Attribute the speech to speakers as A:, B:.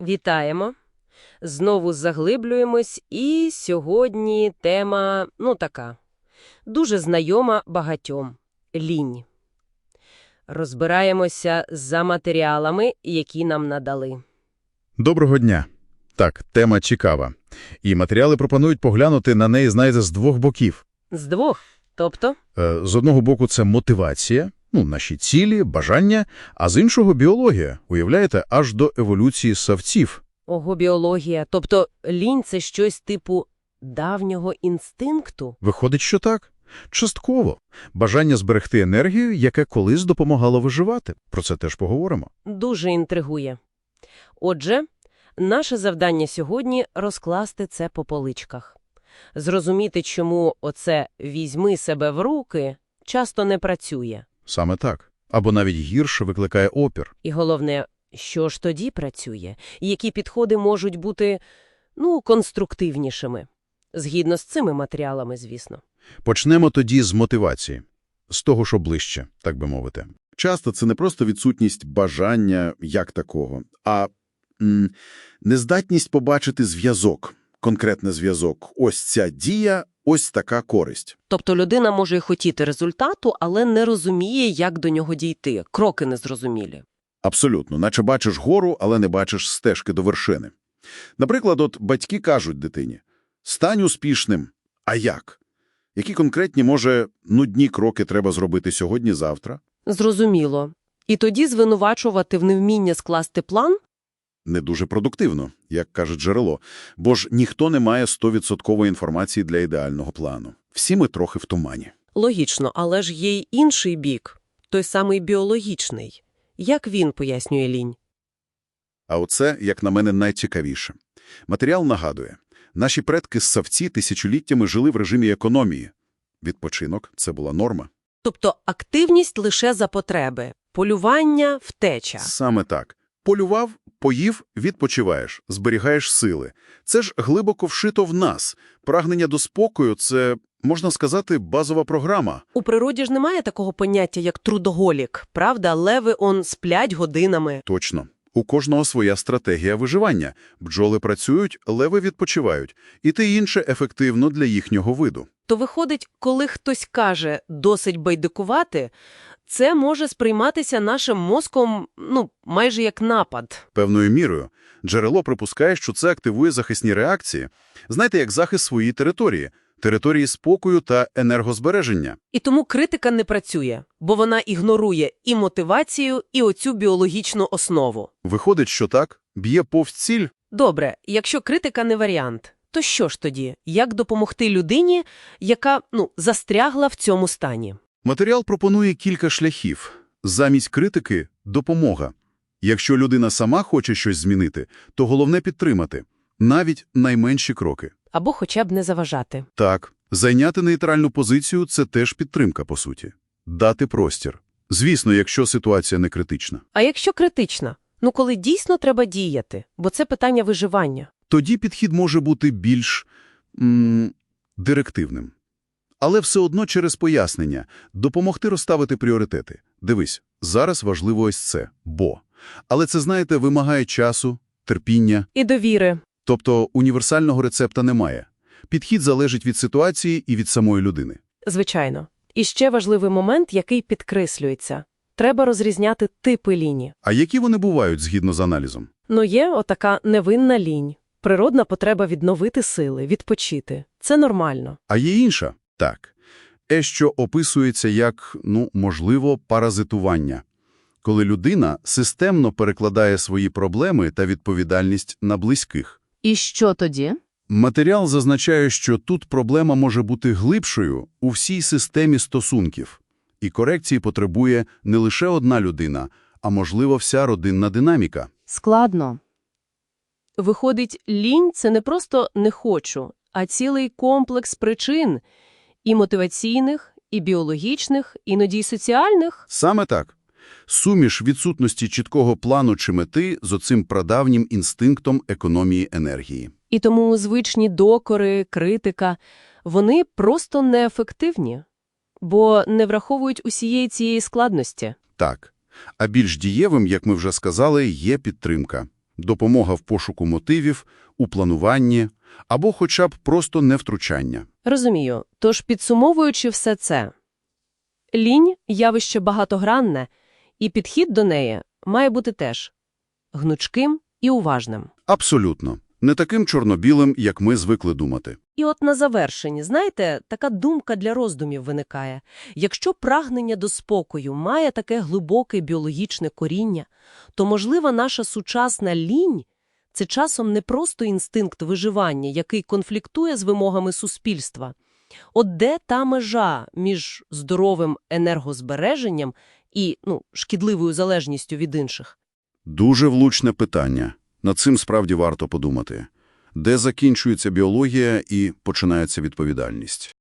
A: Вітаємо. Знову заглиблюємось, і сьогодні тема, ну така, дуже знайома багатьом – лінь. Розбираємося за матеріалами, які нам надали.
B: Доброго дня. Так, тема цікава. І матеріали пропонують поглянути на неї, знаєте, з двох боків.
A: З двох. Тобто,
B: Е, З одного боку це мотивація, ну, наші цілі, бажання, а з іншого – біологія. Уявляєте, аж до еволюції савців.
A: ого, біологія. Тобто лінь – це щось типу давнього інстинкту?
B: Виходить, що так. Частково. Бажання зберегти енергію, яке колись допомагало виживати. Про це теж поговоримо.
A: Дуже інтригує. Отже, наше завдання сьогодні – розкласти це по поличках. Зрозуміти, чому оце «візьми себе в руки» часто не працює.
B: Саме так. Або навіть гірше викликає опір.
A: І головне, що ж тоді працює? І які підходи можуть бути, ну, конструктивнішими? Згідно з цими матеріалами, звісно.
B: Почнемо тоді з мотивації. З того, що ближче, так би мовити.
C: Часто це не просто відсутність бажання як такого, а м, нездатність побачити зв'язок, конкретний зв'язок. Ось ця дія, ось така користь.
A: Тобто людина може хотіти результату, але не розуміє, як до нього дійти. Кроки незрозумілі.
C: Абсолютно, наче бачиш гору, але не бачиш стежки до вершини. Наприклад, от батьки кажуть дитині «стань успішним». А як? Які конкретні, може, нудні кроки треба зробити сьогодні-завтра?
A: Зрозуміло. І тоді звинувачувати в невміння скласти план?
C: Не дуже продуктивно, як каже джерело, бо ж ніхто не має 100% інформації для ідеального плану. Всі ми трохи в тумані.
A: Логічно, але ж є й інший бік, той самий біологічний. Як він пояснює лінь?
C: А оце, як на мене, найцікавіше. Матеріал нагадує, наші предки-ссавці тисячоліттями жили в режимі економії. Відпочинок – це була норма.
A: Тобто активність лише за потреби, полювання, втеча.
C: Саме так. Полював, поїв, відпочиваєш, зберігаєш сили. Це ж глибоко вшито в нас. Прагнення до спокою – це, можна сказати, базова програма.
A: У природі ж немає такого поняття, як трудоголік, правда? Леви он сплять годинами.
C: Точно. У кожного своя стратегія виживання. Бджоли працюють, леви відпочивають. І те інше ефективно для їхнього виду.
A: То виходить, коли хтось каже «досить байдикувати», це може сприйматися нашим мозком, ну, майже як напад.
C: Певною мірою. Джерело припускає, що це активує захисні реакції. Знаєте, як захист своєї території, території спокою та енергозбереження.
A: І тому критика не працює, бо вона ігнорує і мотивацію, і оцю біологічну основу.
C: Виходить, що так, б'є повз ціль.
A: Добре, якщо критика не варіант, то що ж тоді? Як допомогти людині, яка, ну, застрягла в цьому стані?
C: Матеріал пропонує кілька шляхів. Замість критики – допомога. Якщо людина сама хоче щось змінити, то головне підтримати. Навіть найменші кроки.
A: Або хоча б не заважати.
C: Так, зайняти нейтральну позицію – це теж підтримка, по суті. Дати простір. Звісно, якщо ситуація не критична.
A: А якщо критична? Ну, коли дійсно треба діяти, бо це питання виживання.
C: Тоді підхід може бути більш м директивним. Але все одно через пояснення допомогти розставити пріоритети. Дивись, зараз важливо ось це – бо. Але це, знаєте, вимагає часу, терпіння.
A: І довіри.
C: Тобто універсального рецепта немає. Підхід залежить від ситуації і від самої людини.
A: Звичайно. І ще важливий момент, який підкреслюється. Треба розрізняти типи ліні.
C: А які вони бувають згідно з аналізом?
A: Ну, є отака невинна лінь. Природна потреба відновити сили, відпочити. Це нормально.
C: А є інша? Так. Те, що описується як, ну, можливо, паразитування. Коли людина системно перекладає свої проблеми та відповідальність на близьких.
D: І що тоді?
C: Матеріал зазначає, що тут проблема може бути глибшою у всій системі стосунків. І корекції потребує не лише одна людина, а, можливо, вся родинна динаміка.
D: Складно.
A: Виходить, лінь – це не просто «не хочу», а цілий комплекс причин – і мотиваційних, і біологічних, іноді й соціальних.
C: Саме так. Суміш відсутності чіткого плану чи мети з оцим прадавнім інстинктом економії енергії.
A: І тому звичні докори, критика – вони просто неефективні, бо не враховують усієї цієї складності.
C: Так. А більш дієвим, як ми вже сказали, є підтримка. Допомога в пошуку мотивів, у плануванні або хоча б просто невтручання.
A: Розумію. Тож, підсумовуючи все це, лінь – явище багатогранне, і підхід до неї має бути теж гнучким і уважним.
C: Абсолютно. Не таким чорно-білим, як ми звикли думати.
A: І от на завершенні, знаєте, така думка для роздумів виникає. Якщо прагнення до спокою має таке глибоке біологічне коріння, то, можливо, наша сучасна лінь – це часом не просто інстинкт виживання, який конфліктує з вимогами суспільства. От де та межа між здоровим енергозбереженням і ну, шкідливою залежністю від інших?
C: Дуже влучне питання. Над цим справді варто подумати. Де закінчується біологія і починається відповідальність?